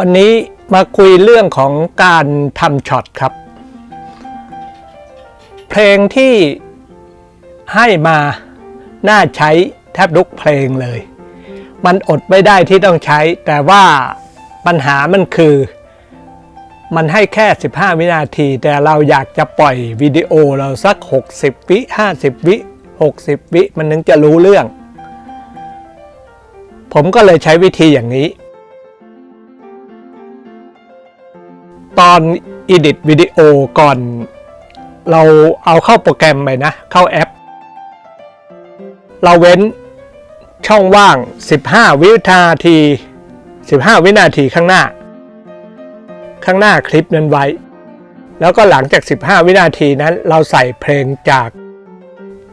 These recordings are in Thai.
วันนี้มาคุยเรื่องของการทำช็อตครับ เพลงที่ให้มาน่าใช้แทบทุกเพลงเลย มันอดไม่ได้ที่ต้องใช้ แต่ว่าปัญหามันคือ มันให้แค่ 15 วินาที แต่เราอยากจะปล่อยวิดีโอเราสัก 60 วิ 50 วิ 60 วิ มันถึงจะรู้เรื่อง ผมก็เลยใช้วิธีอย่างนี้ ตอน edit วิดีโอก่อน เราเอาเข้าโปรแกรมไปนะ เข้าแอป เราเว้นช่องว่าง 15 วินาที 15 วินาทีข้างหน้า ข้างหน้าคลิปนั้นไว้ แล้วก็หลังจาก 15 วินาทีนั้น เราใส่เพลงจาก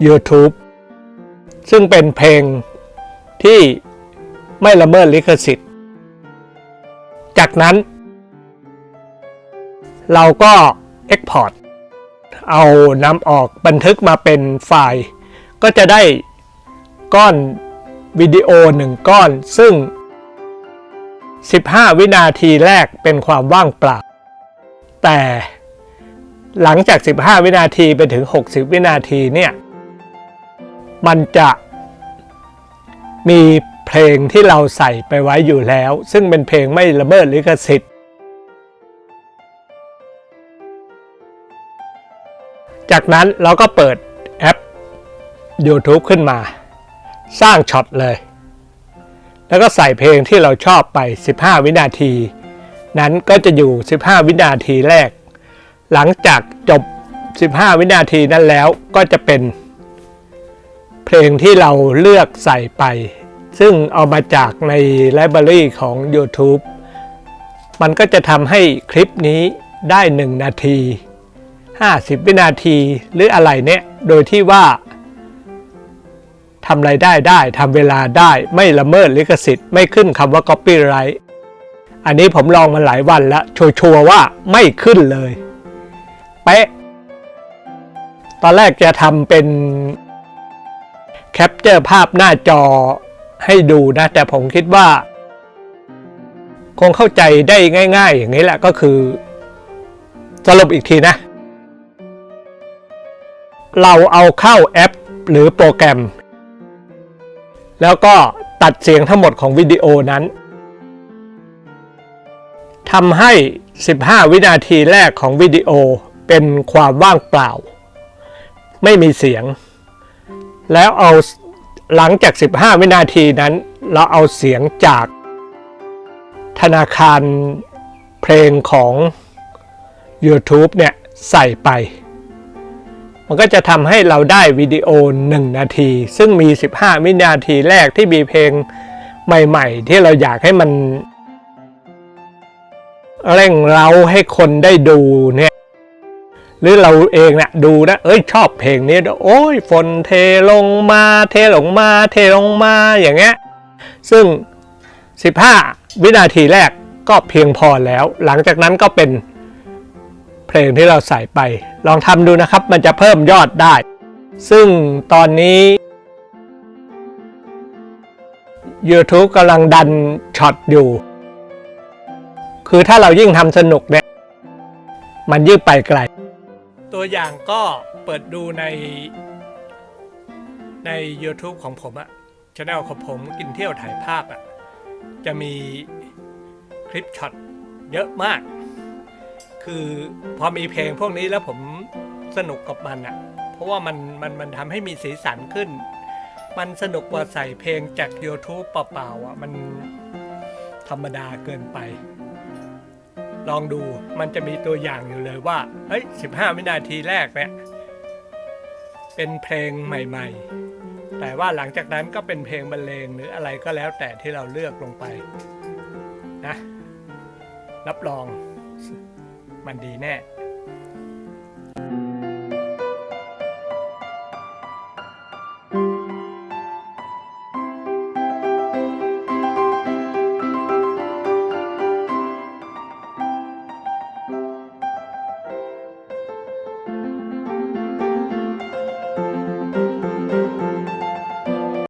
YouTube ซึ่งเป็นเพลงที่ไม่ละเมิดลิขสิทธิ์ จากนั้น เราก็ Export เอานำออกบันทึกมาเป็นไฟล์ ก็จะได้ก้อนวิดีโอหนึ่งก้อน ซึ่ง 15 วินาทีแรกเป็นความว่างเปล่า แต่หลังจาก 15 วินาทีไปถึง 60 วินาทีเนี่ย มันจะมีเพลงที่เราใส่ไปไว้อยู่แล้ว ซึ่งเป็นเพลงไม่ละเมิดลิขสิทธิ์ จากนั้นเราก็เปิดแอป YouTube ขึ้นมา สร้างช็อตเลย แล้วก็ใส่เพลงที่เราชอบไป 15 วินาที นั้นก็จะอยู่ 15 วินาทีแรก หลังจากจบ 15 วินาทีนั้นแล้วก็จะเป็น เพลงที่เราเลือกใส่ไป ซึ่งเอามาจากในไลบรารีของ YouTube มันก็จะทำให้คลิปนี้ได้ 1 นาที 50 วินาทีหรืออะไรเนี่ย โดยที่ว่าทำไรายได้ได้ทำเวลาได้ไม่ละเมิดลิขสิทธิ์ไม่ขึ้นคำว่า copyright อันนี้ผมลองมาหลายวันแล้วชัวร์ว่าไม่ขึ้นเลยเป๊ะตอนแรกจะทำเป็นแคปเจอร์ภาพหน้าจอให้ดูนะ แต่ผมคิดว่า คงเข้าใจได้ง่าย ๆ อย่างนี้แหละก็คือ สรุปอีกทีนะ เราเอาเข้าแอปหรือโปรแกรม แล้วก็ตัดเสียงทั้งหมดของวิดีโอนั้นทำให้ 15 วินาทีแรกของวิดีโอเป็นความว่างเปล่า ไม่มีเสียง แล้วเอาหลังจาก 15 วินาทีนั้น เราเอาเสียงจากธนาคารเพลงของ YouTube เนี่ย ใส่ไป มันก็จะทำให้เราได้วิดีโอ 1 นาที ซึ่งมี 15 วินาทีแรกที่มีเพลงใหม่ ๆ ที่เราอยากให้มัน เร่งเร้าให้คนได้ดูเนี่ย หรือเราเองนะดูนะ เอ้ยชอบเพลงนี้ โอ้ยฝนเทลงมา เทลงมา เทลงมาอย่างเงี้ย ซึ่ง 15 วินาทีแรกก็เพียงพอแล้ว หลังจากนั้นก็เป็น เพลงที่เราใส่ไป ลองทำดูนะครับมันจะเพิ่มยอดได้ ซึ่งตอนนี้ YouTube กำลังดันช็อตอยู่ คือถ้าเรายิ่งทำสนุกเนี่ยมันยิ่งไปไกล ตัวอย่างก็เปิดดูในใน YouTube ของผมอะช anel ของผมกินเที่ยวถ่ายภาพอะจะมีคลิปช็อตเยอะมาก คือพอมีเพลงพวกนี้แล้วผมสนุกกับมันอะ่ะ เพราะว่ามันมันมันทำให้มีสีสันขึ้น มันสนุกกว่าใส่เพลงจาก YouTube เปล่าๆอะ่ะ มันธรรมดาเกินไป ลองดูมันจะมีตัวอย่างอยู่เลยว่า เฮ้ย 15 วินาทีแรกเนี่ย เป็นเพลงใหม่ ๆ แต่ว่าหลังจากนั้นก็เป็นเพลงบรรเลงหรืออะไรก็แล้วแต่ที่เราเลือกลงไปนะรับรอง มันดีแน่